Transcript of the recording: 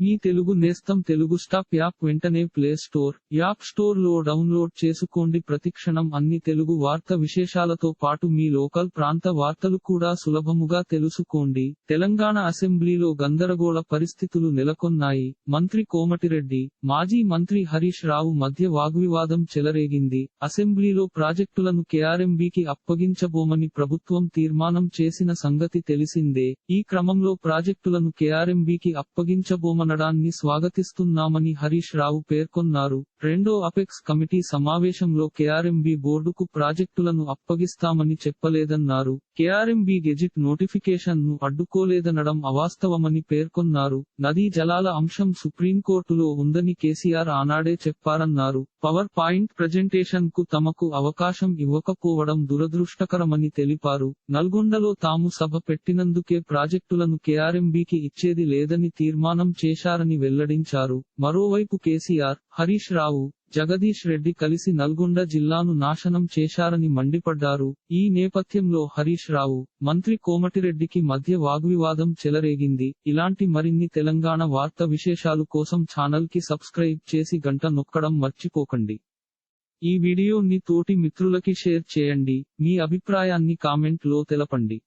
మీ తెలుగు నేస్తం Telugu stop app వెంటనే play store app స్టోర్లో డౌన్లోడ్ చేసుకోండి. ప్రతిక్షణం అన్ని తెలుగు వార్త విశేషాలతో పాటు మీ లోకల్ ప్రాంత వార్తలు కూడా సులభముగా తెలుసుకోండి. తెలంగాణ అసెంబ్లీలో గందరగోళ పరిస్థితులు నెలకొన్నాయి. మంత్రి కోమటిరెడ్డి మాజీ మంత్రి హరీష్ రావు మధ్య వాగ్వివాదం చెలరేగింది. అసెంబ్లీలో ప్రాజెక్టులను కేఆర్ఎంబీకి అప్పగించబోమని ప్రభుత్వం తీర్మానం చేసిన సంగతి తెలిసిందే. ఈ క్రమంలో ప్రాజెక్టులను కేఆర్ఎంబీకి అప్పగించబోమనడాన్ని స్వాగతిస్తున్నామని హరీష్ రావు పేర్కొన్నారు. రెండో అపెక్స్ కమిటీ సమావేశంలో కేఆర్ఎంబీ బోర్డుకు ప్రాజెక్టులను అప్పగిస్తామని చెప్పలేదన్నారు. కేఆర్ఎంబీ గెజిట్ నోటిఫికేషన్ను అడ్డుకోలేదనడం అవాస్తవమని పేర్కొన్నారు. నదీ జలాల అంశం సుప్రీంకోర్టులో ఉందని కేసీఆర్ ఆనాడే చెప్పారన్నారు. పవర్ పాయింట్ ప్రజెంటేషన్కు తమకు అవకాశం ఇవ్వకపోవడం దురదృష్టకరమని తెలిపారు. నల్గొండలో తాము సభ పెట్టినందుకే ప్రాజెక్టులను కేఆర్ఎంబీకి ఇచ్చేది లేదని తీర్మానం చేశారని వెల్లడించారు. మరోవైపు కేసీఆర్ హరీష్ రావు జగదీష్ రెడ్డి కలిసి నల్గొండ జిల్లాను నాశనం చేశారని మండిపడ్డారు. ఈ నేపథ్యంలో హరీష్ రావు మంత్రి కోమటిరెడ్డికి మధ్య వాగ్వివాదం చెలరేగింది. ఇలాంటి మరిన్ని తెలంగాణ వార్త విశేషాలు కోసం ఛానల్కి సబ్స్క్రైబ్ చేసి గంట నొక్కడం మర్చిపోకండి. ఈ వీడియోని తోటి మిత్రులకి షేర్ చేయండి. మీ అభిప్రాయాన్ని కామెంట్లో తెలపండి.